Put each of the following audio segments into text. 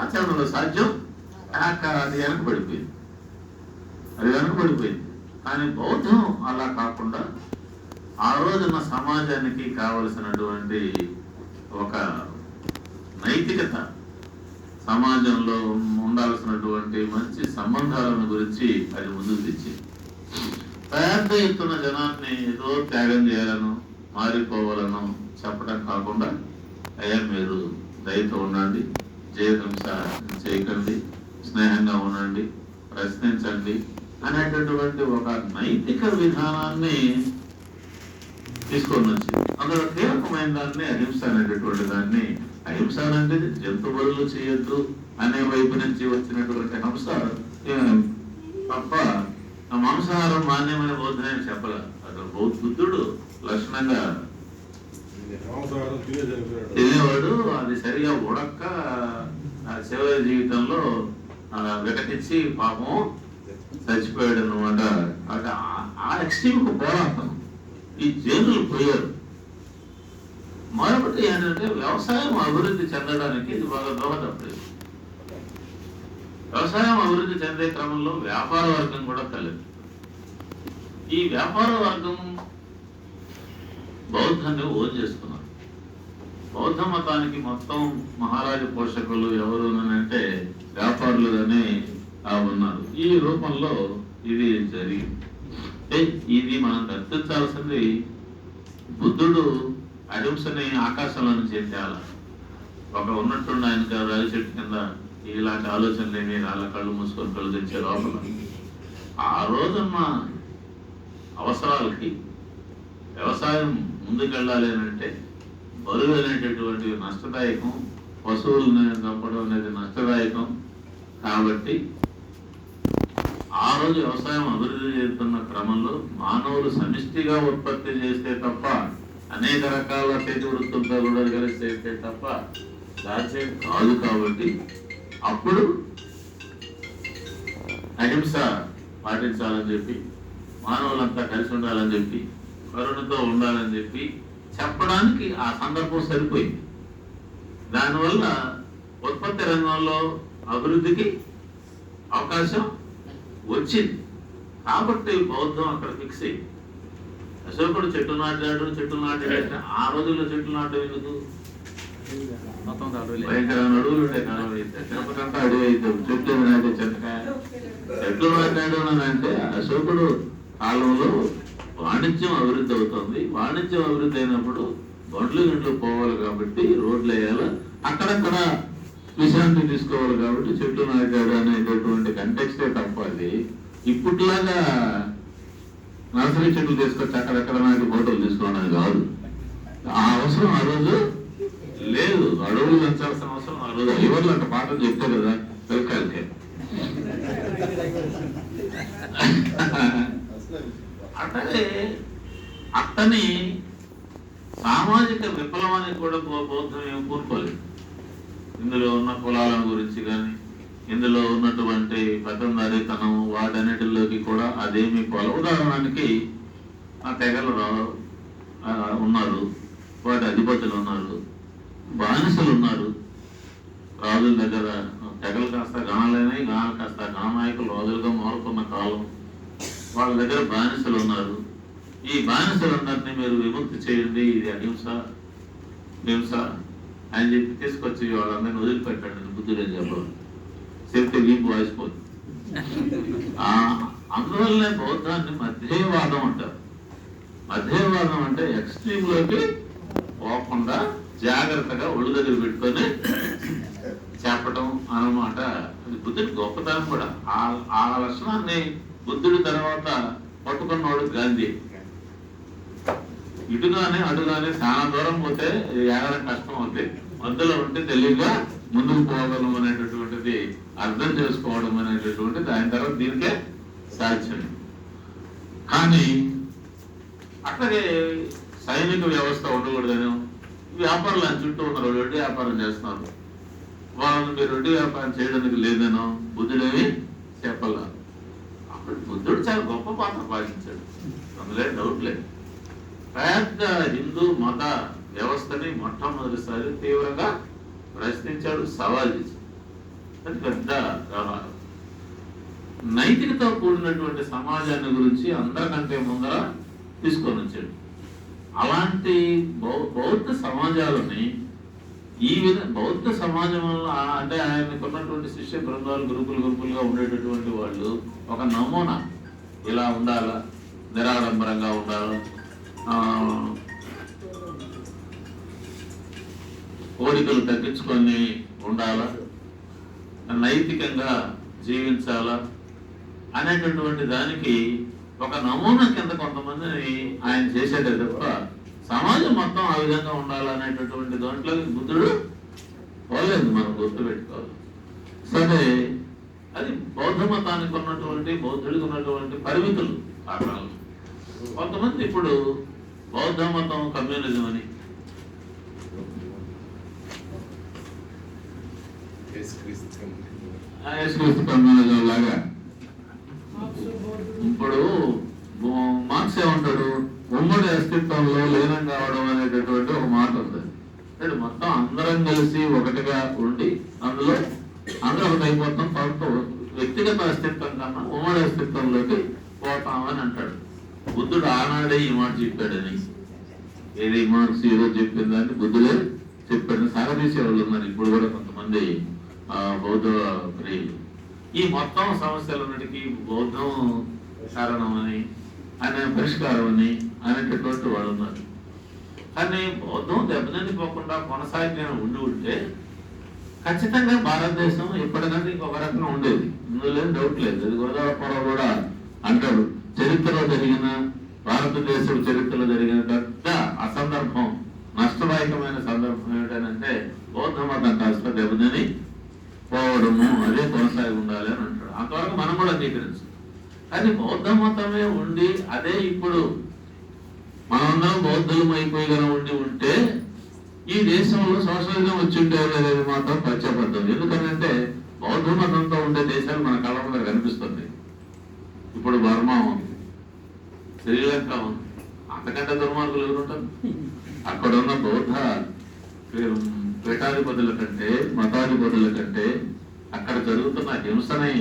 ఆచరణలో సాధ్యం అది వెనకబడిపోయింది. అది వెనకబడిపోయింది. కానీ బౌద్ధం అలా కాకుండా ఆ రోజున సమాజానికి కావలసినటువంటి ఒక నైతికత సమాజంలో ఉండాల్సినటువంటి మంచి సంబంధాలను గురించి అది ముందుకు తెచ్చింది. పెద్ద ఎత్తున జనాన్ని ఏదో త్యాగం చేయాలను మారిపోవాలను చెప్పడం కాకుండా అయ్యా మీరు దయతో ఉండండి. జయహింస చేయకండి స్నేహంగా ఉండండి ప్రశ్నించండి అనేటటువంటి ఒక నైతిక విధానాన్ని తీసుకొని వచ్చింది అందులో కీలకమైన దాన్ని అహింస అనేటటువంటి దాన్ని అహింస అంటే జంతు బరులు చేయొద్దు అనే వైపు నుంచి వచ్చినటువంటి హంస తప్ప ఆ మాంసాహారం మాన్యమైన బోధన చెప్పలే. అక్కడ బౌద్ధ బుద్ధుడు లక్షణంగా తినేవాడు అది సరిగా ఉడక్క శివ జీవితంలో వికటించి పాపం చచ్చిపోయాడు అనమాట అంటే ఆ- ఎక్స్ట్రీమ్కి పోరాటం. ఈ జైలు పోయారు. మరొకటి ఏంటంటే వ్యవసాయం అభివృద్ధి చెందడానికి ఇది బాగా దోహదపడేది. వ్యవసాయం అభివృద్ధి చెందే క్రమంలో వ్యాపార వర్గం కూడా కలిగింది ఈ వ్యాపార వర్గం బౌద్ధాన్ని ఓన్ చేసుకున్నారు. బౌద్ధ మతానికి మొత్తం మహారాజు పోషకులు ఎవరు అంటే వ్యాపారులు అని ఉన్నారు. ఈ రూపంలో ఇది జరిగింది. ఇది మనం దర్శించాల్సింది బుద్ధుడు అహింసని ఆకాశంలోని నుంచి ఒక ఉన్నట్టుండి ఆయనకి రాజు చెట్టు కింద ఇలాంటి ఆలోచనలు ఏమి వాళ్ళ కళ్ళు మూసుకొని కళ్ళు తెచ్చే లోపల. ఆ రోజున్న అవసరాలకి వ్యవసాయం ముందుకెళ్ళాలి అని అంటే బరువు అనేటటువంటి నష్టదాయకం పశువులను చంపడం అనేది నష్టదాయకం. కాబట్టి ఆ రోజు వ్యవసాయం అభివృద్ధి చేస్తున్న క్రమంలో మానవులు సమిష్టిగా ఉత్పత్తి చేస్తే తప్ప అనేక రకాల చేతి వృత్తులతో కూడా కలిసి చేస్తే తప్ప సాధ్యం కాదు కాబట్టి అప్పుడు అహింస పాటించాలని చెప్పి మానవులంతా కలిసి ఉండాలని చెప్పి కరుణతో ఉండాలని చెప్పి చెప్పడానికి ఆ సందర్భం సరిపోయింది. దానివల్ల ఉత్పత్తి రంగంలో అభివృద్ధికి అవకాశం వచ్చింది. కాబట్టి బౌద్ధం అక్కడ ఫిక్స్ అయింది. అశోకుడు చెట్టు నాటాడు చెట్టు నాటాడు ఆ రోజుల్లో చెట్టు నాటడం ఎందుకు? భయంకరమైన అడవులు ఉంటాయి కాలం అయితే అడవి అయితే చెట్లు నాటే చెత్తకాయ చెట్లు. నాటాడు అని అంటే అశోకుడు కాలంలో వాణిజ్యం అభివృద్ధి అవుతుంది. వాణిజ్యం అభివృద్ధి అయినప్పుడు బండ్లు గంటలు పోవాలి కాబట్టి రోడ్లు వేయాలి. అక్కడక్కడ విశ్రాంతి తీసుకోవాలి కాబట్టి చెట్లు నాటాడు అనేటటువంటి కంటెక్స్టే తప్ప అది. ఇప్పట్లాగా నర్సరీ చెట్లు తీసుకొచ్చి అక్కడక్కడ నాటి ఫోటోలు తీసుకోవడం కాదు. ఆ అవసరం ఆ రోజు లేదు. అడవులు పెంచాల్సిన అవసరం ఆ రోజు. ఎవరు అంటే పాటలు చెప్తే కదా పిల్లకాయలకి అట్టనే అట్టని సామాజిక విప్లవానికి కూడా బౌద్ధం ఏమి కోరుకోలేదు ఇందులో ఉన్న కులాల గురించి కానీ ఇందులో ఉన్నటువంటి పెద్దందారితనం వాటన్నిటిలోకి కూడా అదేమి కొల. ఉదాహరణకి ఆ తెగలు రా- ఉన్నారు వాటి అధిపతులు ఉన్నారు బానిసలు ఉన్నారు. రాజుల దగ్గర తెగలు కాస్త గణాలైనాయి గణాలు కాస్త గణనాయకులు రాజులుగా మారుతున్న కాలం. వాళ్ళ దగ్గర బానిసలు ఉన్నారు. ఈ బానిసలందరినీ మీరు విముక్తి చేయండి. ఇది అహింస హింస అని చెప్పి తీసుకొచ్చి వాళ్ళందరినీ వదిలిపెట్టండి. బుద్ధుడు అని చెప్పడం. చెప్తే వీపు వాసిపోతుంది ఆ, అందువల్లనే బౌద్ధాన్ని మధ్యవాదం అంటారు. మధ్యవాదం అంటే ఎక్స్ట్రీమ్లోకి పోకుండా జాగ్రత్తగా ఒళ్ళు దగ్గర పెట్టుకొని చెప్పటం అన్నమాట. అది బుద్ధుడి గొప్పతనం కూడా. ఆ ఆ లక్షణాన్ని బుద్ధుడి తర్వాత పట్టుకున్నవాడు గాంధీ. ఇటుగానే అటుగానే చాలా దూరం పోతే ఏదైనా కష్టం అవుతుంది మధ్యలో ఉంటే తెలివిగా ముందుకు పోగలం అనేటటువంటిది అర్థం చేసుకోవడం అనేటటువంటిది దాని తర్వాత దీనికే సాధ్యం. కానీ అట్లాగే సైనిక వ్యవస్థ ఉండకూడదని వ్యాపారులు ఆయన చుట్టూ ఉన్నారు రెడ్డి వ్యాపారం చేస్తున్నారు. వాళ్ళని మీరు రెడ్డి వ్యాపారం చేయడానికి లేదనో బుద్ధుడేమి చెప్పాల బుద్ధుడు చాలా గొప్ప పాత్ర పాటించాడు. అందులో డౌట్ లేదు. పెద్ద హిందూ మత వ్యవస్థని మొట్టమొదటిసారి తీవ్రంగా ప్రశ్నించాడు సవాల్ చేశాడు. అది పెద్ద వ్యవహారం నైతికతో కూడినటువంటి సమాజాన్ని గురించి అందరికంటే ముందర తీసుకొని వచ్చాడు. అలాంటి బౌ- బౌద్ధ సమాజాలని ఈ విధ బౌద్ధ సమాజం వల్ల అంటే ఆయనకు ఉన్నటువంటి శిష్య బృందాలు గురుకులు గురుకులుగా ఉండేటటువంటి వాళ్ళు ఒక నమూనా ఇలా ఉండాలా? నిరాడంబరంగా ఉండాలి? కోరికలు తగ్గించుకొని ఉండాలా? నైతికంగా జీవించాలా? అనేటటువంటి దానికి ఒక నమూనా కింద కొంతమందిని ఆయన చేసేదే తప్ప సమాజం మొత్తం ఆ విధంగా ఉండాలనేటటువంటి దాంట్లో బుద్ధుడు పోలేదు మనం గుర్తుపెట్టుకోవాలి. సరే అది బౌద్ధ మతానికి ఉన్నటువంటి బౌద్ధుడికి ఉన్నటువంటి పరిమితులు కారణాలు. కొంతమంది ఇప్పుడు బౌద్ధ మతం కమ్యూనిజం అని. కమ్యూనిజం లాగా. ఇప్పుడు మార్క్స్ ఏమంటాడు ఉమ్మడి అస్తిత్వంలో లీనం కావడం అనేటటువంటి ఒక మాట ఉంది. అంటే మొత్తం అందరం కలిసి ఒకటిగా ఉండి అందులో అందరూ ఒకటి అయిపోతాం తర్వాత వ్యక్తిగత అస్తిత్వం కన్నా ఉమ్మడి అస్తిత్వంలోకి పోతామని అంటాడు. బుద్ధుడు ఆనాడే ఈ మాట చెప్పాడని. ఏది మార్క్స్ ఈరోజు చెప్పిందని బుద్ధుడే చెప్పాడు సాగదీసే వాళ్ళు ఉన్నారు ఇప్పుడు కూడా కొంతమంది బౌద్ధ ప్రియులు. ఈ మొత్తం సమస్యలన్నిటికీ బౌద్ధం కారణం అని ఆయన పరిష్కారం అని అనేటటువంటి వాళ్ళు ఉన్నారు కానీ బౌద్ధం దెబ్బతిపోకుండా కొనసాగిన ఉండి ఉంటే ఖచ్చితంగా భారతదేశం ఇప్పటికంటే ఇంకొక రకంగా ఉండేది. ఇందులో ఏం డౌట్ లేదు. అది గోదావరి కూడా అంటాడు. చరిత్రలో జరిగిన భారతదేశం చరిత్రలో జరిగిన పెద్ద అసందర్భం నష్టదాయకమైన సందర్భం ఏమిటంటే బౌద్ధ మతం కాస్త దెబ్బతిని పోవడము అదే కొనసాగి ఉండాలి అని అంటాడు. అంతవరకు మనం కూడా అంగీకరించాం. అది బౌద్ధ మతమే ఉండి అదే ఇప్పుడు మనందరం బౌద్ధులం అయిపోయి ఉండి ఉంటే ఈ దేశంలో సోషలిజం వచ్చి ఉండేది అనేది మాత్రం పచ్చబద్ధం ఎందుకంటే బౌద్ధ మతంతో ఉండే దేశాలు మన కళ మీద కనిపిస్తుంది ఇప్పుడు బర్మా ఉంది శ్రీలంక ఉంది అంతకంటే దుర్మార్గులు ఎవరుంటారు అక్కడ ఉన్న బౌద్ధ పీఠాధిపతుల కంటే మతాధిపతుల కంటే అక్కడ జరుగుతున్న హింసని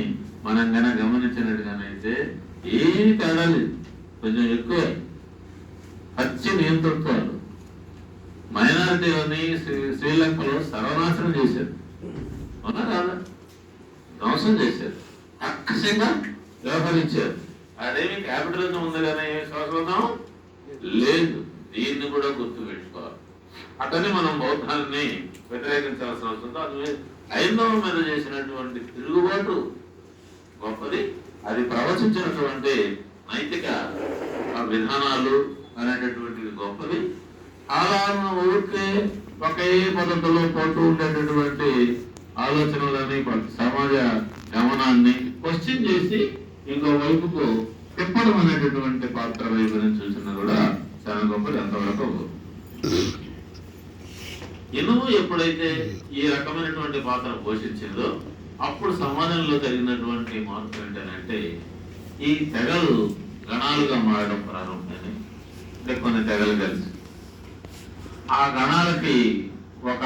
మనం గన గమనించినట్టుగానైతే ఏమి తేడా లేదు. కొంచెం ఎక్కువ. పచ్చి నియంతృత్వాలు. మైనారిటీలని శ్రీ- శ్రీలంకలో సర్వనాశనం చేశారు. అవునా కాదా? ధ్వంసం చేశారు. అక్కసంగా వ్యవహరించారు. అదేమి క్యాపిటలిజం ఉంది కానీ సోషలిజం లేదు. దీన్ని కూడా గుర్తు పెట్టుకోవాలి. అతన్ని మనం బౌద్ధాన్ని వ్యతిరేకించాల్సిన అవసరం అది హైందవం మీద చేసినటువంటి తిరుగుబాటు. గొప్పది. అది ప్రవచించినటువంటి నైతిక ఆ విధానాలు అనేటటువంటివి గొప్పది సాధారణ ఊరికే ఒకే పద్ధతిలో పోతూ ఉండేటటువంటి ఆలోచనలని సమాజ గమనాన్ని క్వశ్చన్ చేసి ఇంకో వైపుకు తిప్పడం అనేటటువంటి పాత్ర వైపుని చూసిన కూడా చాలా గొప్పది ఎంతవరకు ఇనుము ఎప్పుడైతే ఈ రకమైనటువంటి పాత్ర పోషించిందో అప్పుడు సమాజంలో జరిగినటువంటి మార్పు ఏంటంటే ఈ తెగలు గణాలుగా మారడం ప్రారంభమైనాయి అంటే కొన్ని తెగలు కలిసి. ఆ గణాలకి ఒక